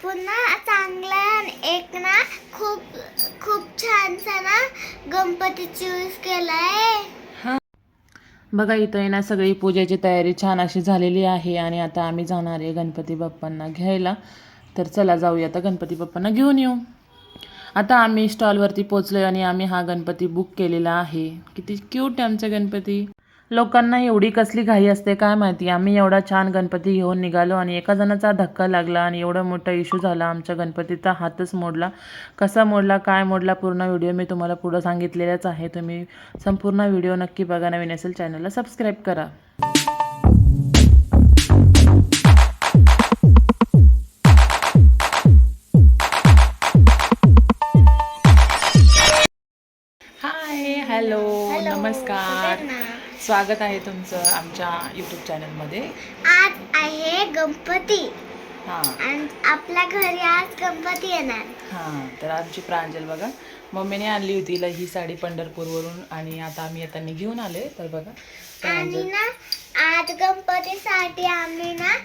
आपण ना चांगला एक ना खूप खूप छानसा ना गणपती चूज केलाय. बघा इथं आहे ना सगळी पूजेची तयारी छान अशी झालेली आहे आणि आता आम्ही जाणार आहे गणपती बाप्पांना घ्यायला. तर चला जाऊया आता गणपती बाप्पांना घेऊन येऊ. आता आम्ही स्टॉलवरती पोचलो आणि आम्ही हा गणपती बुक केलेला आहे. किती क्यूट आहे आमचा गणपती. लोकांना एवढी कसली घाई असते काय माहिती? आम्ही एवढा छान गणपती घेऊन निघालो आणि एका जणाचा धक्का लागला आणि एवढा मोठा इश्यू झाला. आमच्या गणपतीचा हातच मोडला. कसा मोडला काय मोडला पूर्ण व्हिडिओ मी तुम्हाला पुढं सांगितलेलाच आहे. तुम्ही संपूर्ण व्हिडिओ नक्की बघा. नवीन असेल चॅनलला सबस्क्राईब करा. हाय हॅलो नमस्कार. स्वागत आहे तुमचं आमच्या यूट्यूब चॅनलमध्ये आज आहे गणपती. हां. आणि आपल्या घरी आज गणपती येणार. हां तर आमची प्रांजल बघा मम्मीने आणली होती हिला ही साडी पंढरपूरवरून आणि आता आम्ही येताना घेऊन आले तर बघा. आणि प्रांजल ना आज गणपतीसाठी आम्ही ना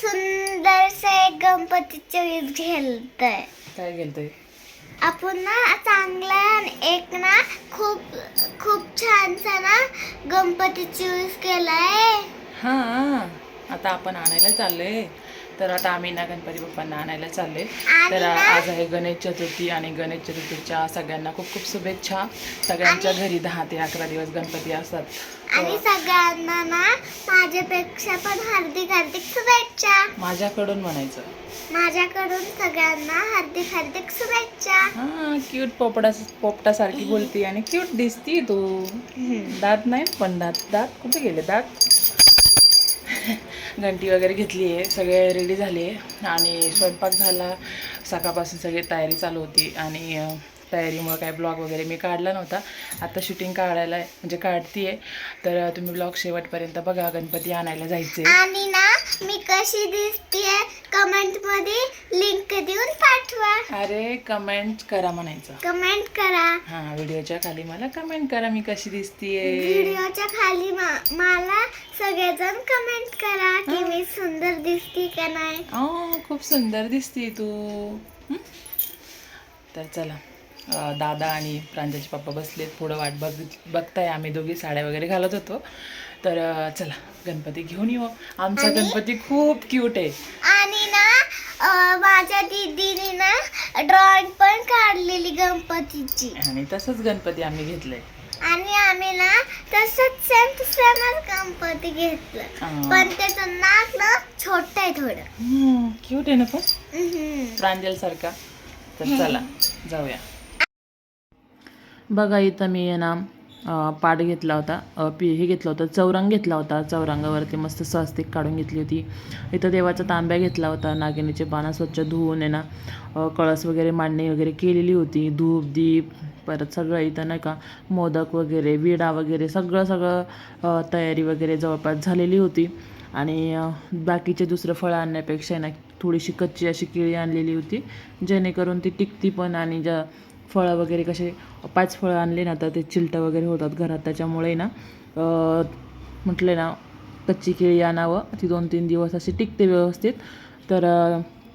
सुंदरसे एक गणपतीचे वीज घेतोय काय गेलतंय आपण ना चांगला एक ना खूप खूप छानसा ना गणपती चूज केलाय. हां आता आपण आणायला चाललोय. तर आता आम्ही ना गणपती बाप्पांना आणायला चाललोय. आणि तर आज आहे गणेश चतुर्थी आणि गणेश चतुर्थीच्या सगळ्यांना खूप खूप शुभेच्छा. सगळ्यांच्या घरी दहा ते अकरा दिवस गणपती असतात. आणि सगळ्यांना ना माझ्यापेक्षा पण हार्दिक हार्दिक शुभेच्छा. माझ्याकडून म्हणायचं. माझ्याकडून सगळ्यांना हार्दिक हार्दिक शुभेच्छा. हा क्यूट पोपडा पोपटासारखी बोलते आणि क्यूट दिसती तू. दात नाही पण दात दात कुठे गेले? दात? घंटी वगैरे घेतली आहे सगळे रेडी झाले आणि स्वयंपाक झाला. सकाळपासून सगळी तयारी चालू होती. आणि तयारीमुळं काय ब्लॉग वगैरे मी काढला नव्हता. आता शूटिंग काढायला म्हणजे काढती आहे तर तुम्ही ब्लॉग शेवटपर्यंत बघा गणपती आणायला जायचे आणि ना मी कशी दिसतीये कमेंटमध्ये लिंक देऊन पाठवा. अरे कमेंट करा म्हणायचं. कमेंट करा. हां व्हिडिओच्या खाली मला कमेंट करा मी कशी दिसतीये. व्हिडिओच्या खाली मा- मला सगळेजण कमेंट करा की मी सुंदर दिसती का नाही. आ, खूप सुंदर दिसते तू. हं? तर चला. दादा आणि प्रांजलचे पप्पा बसलेत पुढं वाट बघ बघताय आम्ही दोघी साड्या वगैरे घालत होतो. तर चला गणपती घेऊन येऊ. आमचा गणपती खूप क्यूट आहे. आणि ना माझ्या दीदीने ना ड्रॉइंग पण काढलेली गणपतीची. आणि तसंच गणपती आम्ही घेतलंय. आणि आम्ही ना तसंच सेम टू सेमच गणपती घेतलं. पण त्याचं नाक ना छोट आहे थोडं. क्यूट आहे ना पण. प्रांजल सारखा. तर चला जाऊया. बघा इथं मी आहे ना पाट घेतला होता पी हे घेतला होता चौरंग घेतला होता चौरंगावरती मस्त स्वस्तिक काढून घेतली होती. इथं देवाचा तांब्या घेतला होता नागिनीचे पानं स्वच्छ धुवून आहे ना कळस वगैरे मांडणी वगैरे केलेली होती धूप दीप परत सगळं इथं नाही का मोदक वगैरे विडा वगैरे सगळं सगळं तयारी वगैरे जवळपास झालेली होती. आणि बाकीचे दुसरं फळं आणण्यापेक्षा आहे ना थोडीशी कच्ची अशी केळी आणलेली होती जेणेकरून ती टिकती पण आणि ज्या फळं वगैरे कसे पाच फळं आणले ना तर ते चिलटं वगैरे होतात घरात त्याच्यामुळे ना म्हटले ना कच्ची केळी आणावं. ती दोन तीन दिवस अशी टिकते व्यवस्थित. तर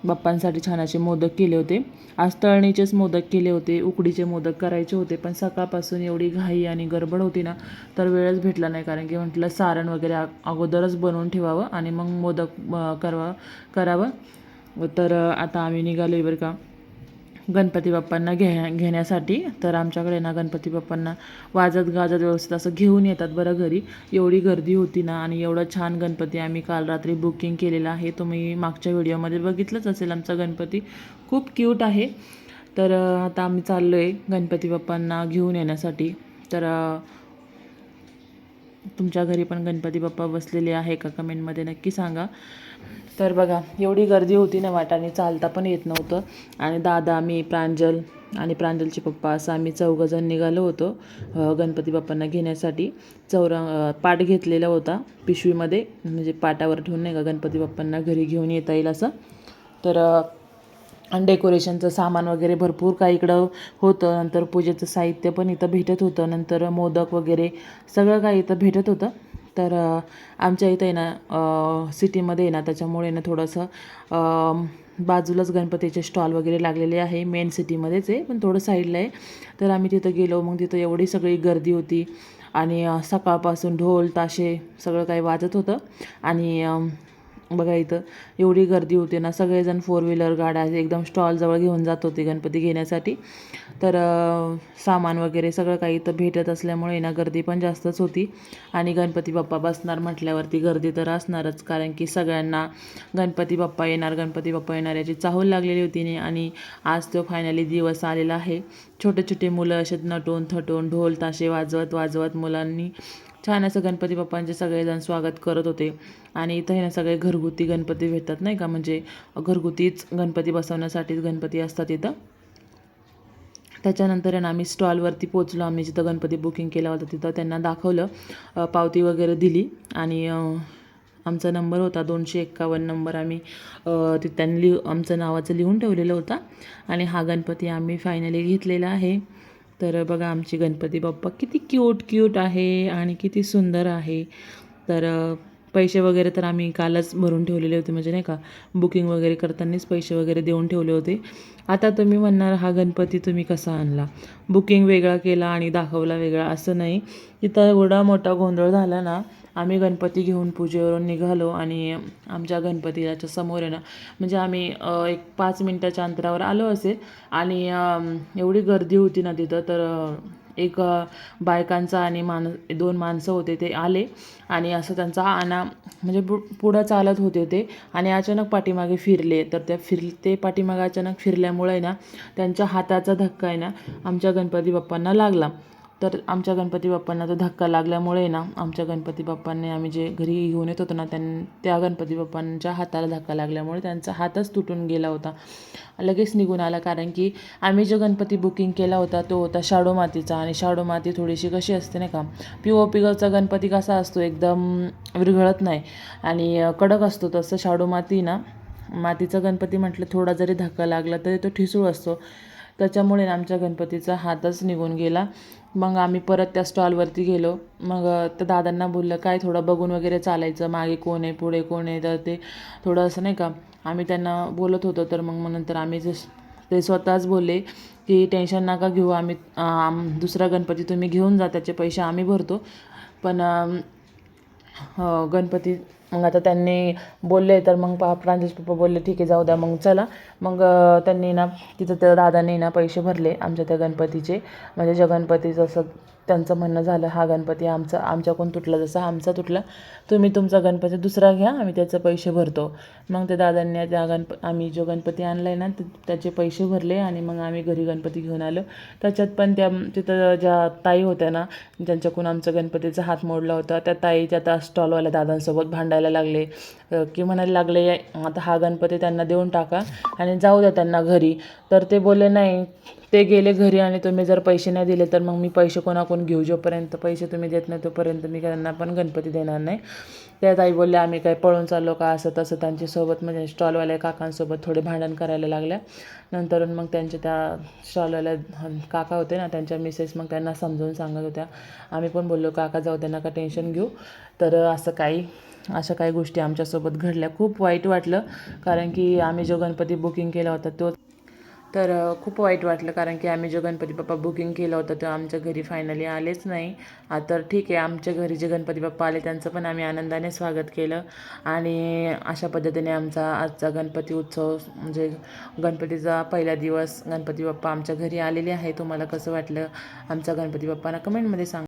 बाप्पांसाठी छान असे मोदक केले होते. आज तळणीचेच मोदक केले होते उकडीचे मोदक करायचे होते पण सकाळपासून एवढी घाई आणि गडबड होती ना तर वेळच भेटला नाही कारण की म्हटलं सारण वगैरे अगोदरच बनवून ठेवावं आणि मग मोदक करावा करवा करावं. तर आता आम्ही निघालो बरं का. गणपती बाप्पांना घे घेण्यासाठी. तर आमच्याकडे ना गणपती बाप्पांना वाजत गाजत व्यवस्थित असं घेऊन येतात बरं घरी. एवढी गर्दी होती ना आणि एवढं छान गणपती आम्ही काल रात्री बुकिंग केलेलं आहे. तुम्ही मागच्या व्हिडिओमध्ये बघितलंच असेल. आमचा गणपती खूप क्यूट आहे. तर आता आम्ही चाललो आहे गणपती बाप्पांना घेऊन येण्यासाठी. तर तुमच्या घरी पण गणपती बाप्पा बसलेले आहे का? कमेंटमध्ये नक्की सांगा. तर बघा एवढी गर्दी होती ना वाटाने चालता पण येत नव्हतं. आणि दादा मी प्रांजल आणि प्रांजलचे पप्पा असं आम्ही चौघजण निघालो होतो गणपती बाप्पांना घेण्यासाठी. चौरा पाट घेतलेला होता पिशवीमध्ये म्हणजे पाटावर ठेवून नाही का गणपती बाप्पांना घरी घेऊन येता येईल असं. तर आणि डेकोरेशनचं सामान वगैरे भरपूर काही इकडं होतं. नंतर पूजेचं साहित्य पण इथं भेटत होतं. नंतर मोदक वगैरे सगळं काही इथं भेटत होतं. तर आमच्या इथं आहे ना सिटीमध्ये आहे ना त्याच्यामुळे ना थोडंसं बाजूलाच गणपतीचे स्टॉल वगैरे लागलेले आहे. मेन सिटीमध्येच आहे पण थोडं साईडला आहे. तर आम्ही तिथं गेलो. मग तिथं एवढी सगळी गर्दी होती. आणि सकाळपासून ढोल ताशे सगळं काही वाजत होतं. आणि बघा इथं एवढी गर्दी होती ना सगळेजण फोर व्हीलर गाड्या एकदम स्टॉलजवळ घेऊन जात होते गणपती घेण्यासाठी. तर सामान वगैरे सगळं काही इथं भेटत असल्यामुळे ना गर्दी पण जास्तच होती. आणि गणपती बाप्पा बसणार म्हटल्यावरती गर्दी तर असणारच कारण की सगळ्यांना गणपती बाप्पा येणार गणपती बाप्पा येणार याची चाहूल लागलेली होती नी आणि आज तो फायनली दिवस आलेला आहे. छोटे छोटे मुलं असे नटून थटून ढोल ताशे वाजवत वाजवत मुलांनी छान असं गणपती बाप्पांचे सगळेजण स्वागत करत होते. आणि इथं हे ना सगळे घरगुती गणपती भेटतात नाही का? म्हणजे घरगुतीच गणपती बसवण्यासाठीच गणपती असतात इथं. त्याच्यानंतर आहे ना आम्ही स्टॉलवरती पोचलो आम्ही जिथं गणपती बुकिंग केला होता तिथं त्यांना दाखवलं. पावती वगैरे दिली. आणि आमचा नंबर होता दोनशे एक्कावन्न नंबर. आम्ही ते त्यांनी लिह आमचं नावाचं लिहून ठेवलेलं होता. आणि हा गणपती आम्ही फायनली घेतलेला आहे. तर बघा आमची गणपती बाप्पा किती क्यूट क्यूट आहे आणि किती सुंदर आहे. तर पैसे वगैरे तर आम्ही कालच भरून ठेवलेले होते म्हणजे नाही का? बुकिंग वगैरे करतानाच पैसे वगैरे देऊन ठेवले होते. आता तुम्ही म्हणणार हा गणपती तुम्ही कसा आणला? बुकिंग वेगळा केला आणि दाखवला वेगळा असं नाही. तिथं एवढा मोठा गोंधळ झाला ना आम्ही गणपती घेऊन पूजेवरून निघालो आणि आमच्या गणपतीच्या समोर आहे ना म्हणजे आम्ही एक पाच मिनटाच्या अंतरावर आलो असेल आणि एवढी गर्दी होती ना तिथं तर एक बायकांचा आणि मान दोन माणसं होते ते आले आणि असं त्यांचा आणा म्हणजे पु पुढं चालत होते ते आणि अचानक पाठीमागे फिरले. तर त्या फिर ते पाठीमागे अचानक फिरल्यामुळे ना त्यांच्या हाताचा धक्का आहे ना आमच्या गणपती बाप्पांना लागला. तर आमच्या गणपती बाप्पांना तो धक्का लागल्यामुळे ना आमच्या गणपती बाप्पांनी आम्ही जे घरी घेऊन येत होतो ना त्यां त्या गणपती बाप्पांच्या हाताला धक्का लागल्यामुळे त्यांचा हातच तुटून गेला होता. लगेच निघून आला कारण की आम्ही जो गणपती बुकिंग केला होता तो होता शाडो मातीचा. आणि शाडो माती थोडीशी कशी असते नाही का पी ओ पीचा गणपती कसा असतो एकदम विरघळत नाही. आणि कडक असतो तसं शाडो माती ना मातीचा गणपती म्हटलं थोडा जरी धक्का लागला तरी तो ठिसूळ असतो. त्याच्यामुळे आमच्या गणपतीचा हातच निघून गेला. मग आम्ही परत त्या स्टॉलवरती गेलो. मग त्या दादांना बोललं काय थोडं बघून वगैरे चालायचं? मागे कोण आहे? पुढे कोण आहे? तर ते थोडं असं नाही का आम्ही त्यांना बोलत होतो. तर मग मग नंतर आम्ही जस ते स्वतःच बोलले की टेन्शन नका घेऊ. आम्ही आम दुसरा गणपती तुम्ही घेऊन जा. त्याचे पैसे आम्ही भरतो. पण गणपती मग आता त्यांनी बोलले तर मग पा प्रांजूस पप्पा बोलले ठीक आहे जाऊ द्या मग चला. मग त्यांनी ना तिथं त्या दादांनी ना पैसे भरले आमच्या त्या गणपतीचे. म्हणजे ज्या गणपतीचं असं त्यांचं म्हणणं झालं हा गणपती आमचा आमच्याकडून तुटला जसा आमचा तुटला तुम्ही तुमचा गणपती दुसरा घ्या आम्ही त्याचे पैसे भरतो. मग त्या दादांनी त्या गणप आम्ही जो गणपती आणला आहे ना त्याचे पैसे भरले आणि मग आम्ही घरी गणपती घेऊन आलो. त्याच्यात पण त्या तिथं ज्या ताई होत्या ना ज्यांच्याकडून आमचा गणपतीचा हात मोडला होता त्या ताई त्या आता स्टॉलवाल्या दादांसोबत भांडायला लागले. की म्हणायला लागले आता हा गणपती त्यांना देऊन टाका आणि जाऊ द्या त्यांना घरी. तर ते बोलले नाही ते गेले घरी आणि तुम्ही जर पैसे नाही दिले तर मग मी पैसे कोणाकडून घेऊ जोपर्यंत? पैसे तुम्ही देत नाही तोपर्यंत मी त्यांना पण गणपती देणार नाही. त्यात आई बोलल्या आम्ही काय पळून चाललो का? असं तसं त्यांच्यासोबत म्हणजे स्टॉलवाल्या काकांसोबत थोडे भांडण करायला लागल्या. नंतर मग त्यांच्या त्या स्टॉलवाल्या काका होते ना त्यांच्या मिसेस मग त्यांना समजावून सांगत होत्या. आम्ही पण बोललो काका जाऊ त्यांना का टेन्शन घेऊ. तर असं काही अशा काही गोष्टी आमच्यासोबत घडल्या. खूप वाईट वाटलं कारण की आम्ही जो गणपती बुकिंग केला होता तो तर खूप वाईट वाटलं कारण की आम्ही जो गणपती बाप्पा बुकिंग केलं होतं तो आमच्या घरी फायनली आलेच नाही. तर ठीक आहे आमच्या घरी जे गणपती बाप्पा आले त्यांचं पण आम्ही आनंदाने स्वागत केलं. आणि अशा पद्धतीने आमचा आजचा गणपती उत्सव म्हणजे गणपतीचा पहिला दिवस गणपती बाप्पा आमच्या घरी आलेले आहे. तुम्हाला कसं वाटलं? आमचा गणपती बाप्पांना कमेंटमध्ये सांग.